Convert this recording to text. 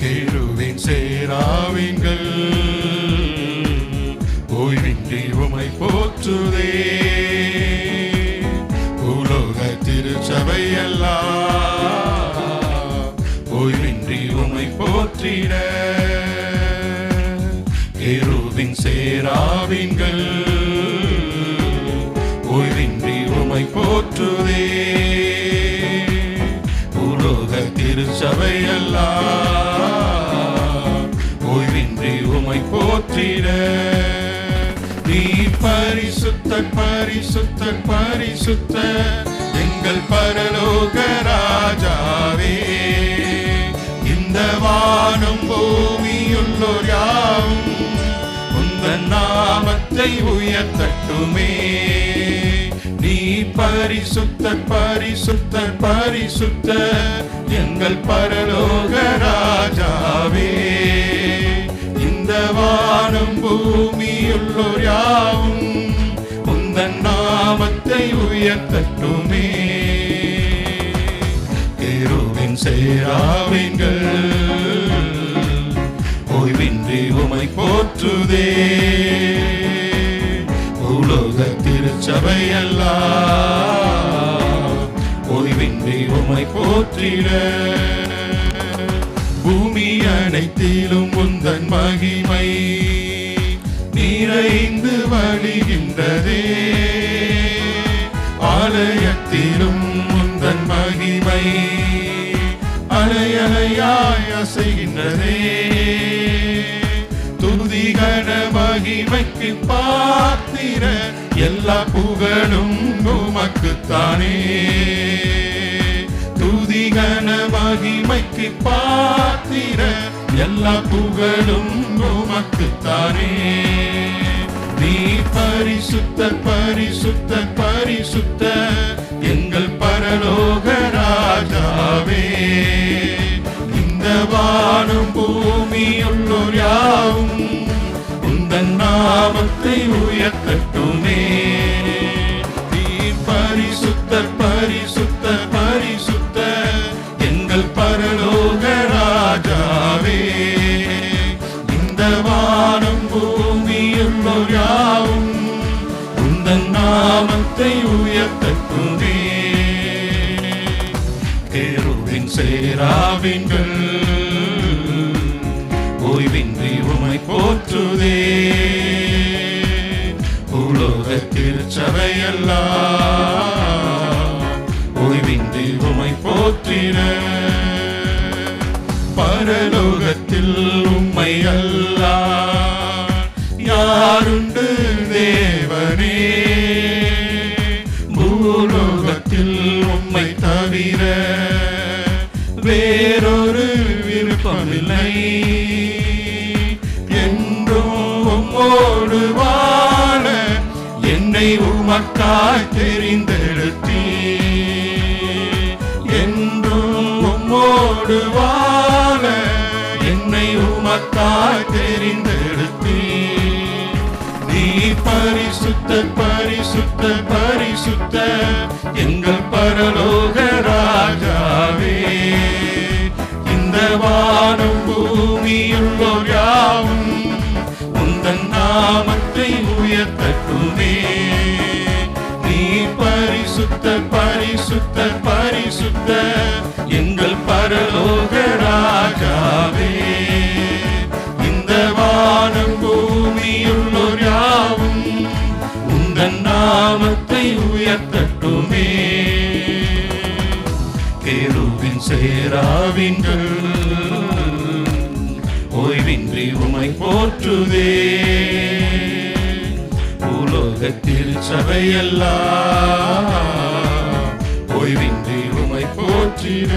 கேழுவேன் சேராவிங்கள் ஓய்வின்றி உமை போற்றுதே. உலோக திருச்சபை எல்லாம் ஓய்வின்றி உமை போற்றிட. கேருவின் சேராவின்கள் ஓய்வின்றி உமை போற்றுதே. உலோக திருச்சபை போற்றிட நீ பரிசுத்தர் பரிசுத்தர் பரிசுத்தர் எங்கள் பரலோக ராஜாவே. இந்த வானம் பூமியுள்ளோர் யாவும் உந்தன் நாமத்தை உயர்த்தட்டுமே. நீ பரிசுத்த பரிசுத்த பரிசுத்த எங்கள் பரலோக ராஜாவே. இந்த வா வானம் பூமியுள்ளோர் யாவும் உந்தன் நாமத்தை உயர்த்தட்டுமே. கேருவின் சேராவின்கள் ஓய்வின்றி உமை போற்றுதே. உலோக திருச்சபை எல்லாம் ஓய்வின்றி உமை போற்றிட. பூமி அனைத்திலும் உந்தன் மகிமை. நிறைந்து வழிகின்றதே. ஆலயத்திலும் முந்தன் மகிமை அலையலையாய் அசைகின்றதே. துதிகன மகிமைக்கு பார்த்திர எல்லா புகழும் உமக்குத்தானே. துதிகன மகிமைக்கு பார்த்திர எல்லா புகழும் உமக்குத்தானே. நீ பரிசுத்த பரிசுத்த பரிசுத்த எங்கள் பரலோக ராஜாவே. இந்த வானம் பூமியுள்ளோர் யாவும் உந்தன் நாமத்தை உயர்த்தட்டுமே. நீ பரிசுத்த பரிசுத்த பரிசுத்த எங்கள் பரலோக ராஜாவே. இந்த வானம் பூமியுள்ளோர் யாவும் உந்தன் நாமத்தை உயர்த்தட்டுமே கேருவின் சேராவின்கள் ஓய்வின்றி உமை போற்றுதே. உலோக திருச்சபையெல்லாம் ஓய்வின்றி உமை போற்றிட. பரலோகத்தில் உம்மை அல்லா யாருண்டு தேவனே? பூலோகத்தில் உம்மை தவிர வேறொரு விருப்பமில்லை. என்றும் உம்மோடு வாழ என்னை உமக்காய் தெரிந்தெடுத்தீ என்றும் உம்மோடு வாழ என்னை உமக்காய் தெரிந்தெடுத்த பரிசுத்த பரிசுத்த பரிசுத்த எங்கள் பரலோக ராஜாவே. இந்த வானம் பூமியுள்ளோர் யாவும் உந்தன் நாமத்தை உயர்த்தட்டுமே. நீ பரிசுத்த உயர்த்தட்டுமே. கேருவின் சேராவின்கள் ஓய்வின்றி உமை போற்றுவே உலோகத்தில் சபையெல்லாம் ஓய்வின்றி உமை போற்றிட.